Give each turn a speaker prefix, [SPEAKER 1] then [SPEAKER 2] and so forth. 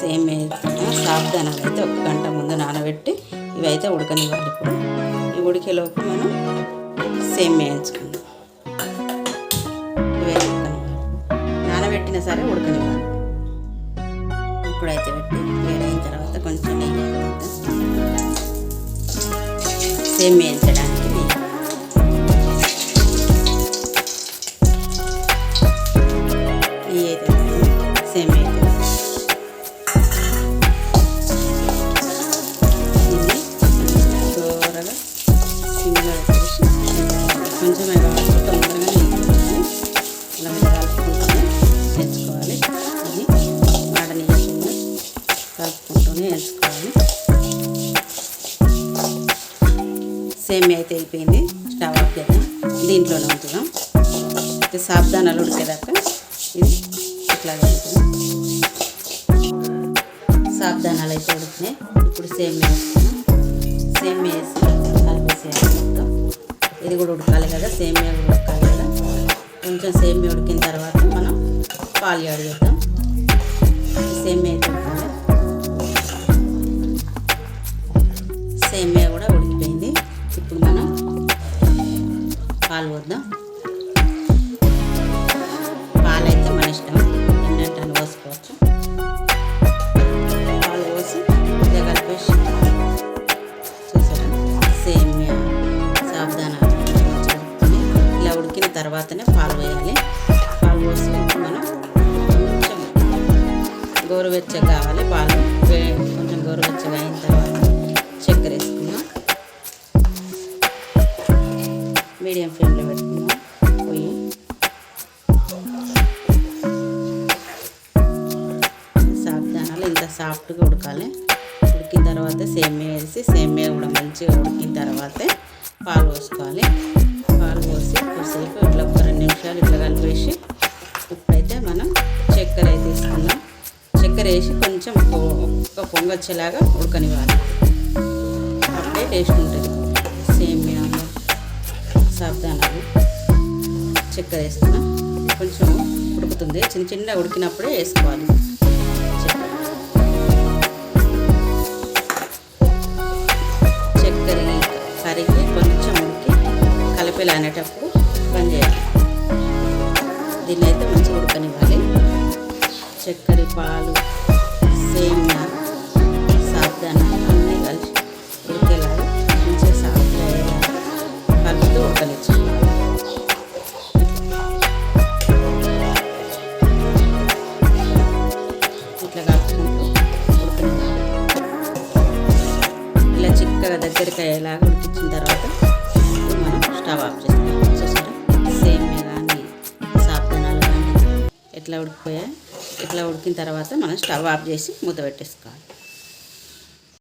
[SPEAKER 1] Same సాబ్దానాలు అయితే ఒక గంట ముందు నానబెట్టి ఇవి అయితే ఉడకనివ్వాలి ఇప్పుడు. ఈ ఉడికేలోపు మనం సేమ్ వేయించుకుందాం. ఇవే నానబెట్టినా నానబెట్టిన సరే ఉడకనివ్వాలి. ఇప్పుడైతే పెట్టి వేడైన తర్వాత కొంచెం నెయ్యి సేమ్ వేయించడానికి కొంచెం కావాలి తొందరగా నెయ్యి ఇలా మీద కలుపుకుంటూనే వేసుకోవాలి ఇది మాడనీయకుండా కలుపుకుంటూనే వేసుకోవాలి సేమి అయితే అయిపోయింది స్టవ్ ఆఫ్ చేద్దాం దీంట్లోనే ఉంచుదాం ఇది సాబ్దానాలు ఉడికేదాకా ఇది ఇట్లా ఉంచుదాం సాబ్దానాలు అయితే ఉడికినాయి. ఇప్పుడు సేమ్ వేసుకున్నాం. సేమ్ వేసి కలిపేసేయాలి. ఇది కూడా ఉడకాలి కదా సేమియా కూడా ఉడకాలి కదా. కొంచెం సేమియా ఉడికిన తర్వాత మనం పాలు యాడ్ చేద్దాం. సేమియా అయితే ఉడకాలి సేమియా కూడా ఉడికిపోయింది. ఇప్పుడు మనం పాలు పోద్దాం. తర్వాతనే పాలు వేయాలి పాలు పోసి మనం కొంచెం గోరువెచ్చగా కావాలి. పాలు కొంచెం గోరువెచ్చగా అయిన తర్వాత చక్కెర వేసుకుందాం. మీడియం ఫ్లేమ్లో పెట్టుకుందాం. పొయ్యి సాబ్దానాలు ఇంత సాఫ్ట్గా ఉడకాలి. ఉడికిన తర్వాత సేమ్యా వేసి సేమ్యా కూడా మంచిగా ఉడికిన తర్వాతే పాలు పోసుకోవాలి. పాలు పోసి కొద్దిసేపు ఇట్లా ఒక రెండు నిమిషాలు ఇట్లా కలిపేసి ఇప్పుడైతే మనం చక్కెర అయితే తీసుకుందాం చక్కెర వేసి కొంచెం ఒక- పొంగ వచ్చేలాగా ఉడకనివ్వాలి అప్పుడే టేస్ట్ ఉంటుంది సేమియా సాబ్దానాలు చక్కెర వేస్తున్నా కొంచెం ఉడుకుతుంది. చిన్న చిన్న ఉడికినప్పుడే వేసుకోవాలి చక్కెర చక్కెర కరిగి కొంచెం కలిపేలా అనేటప్పుడు బంద్ చేయాలి. దీన్ని అయితే మంచిగా ఉడకనివ్వాలి. చక్కెర పాలు సేమియా సాబ్దాన అన్నీ కలిసి ఉడికేలాగా మంచిగా సాఫ్ట్గా కలుపుతూ ఉడకనిచ్చాలి. ఇట్లా కలుపుకుంటూ ఉడకనివ్వాలి. ఇలా చిక్కగా దగ్గరికి అయ్యేలాగా ఉడికించిన తర్వాత కబాబ్ చేస్తాను. స్టవ్ ఆఫ్ చూసారా కానీ సాబ్దనాలు కానీ ఎట్లా ఉడికిపోయాయి ఇట్లా ఉడికిన తర్వాత మనం స్టవ్ ఆఫ్ చేసి మూత పెట్టేసుకోవాలి.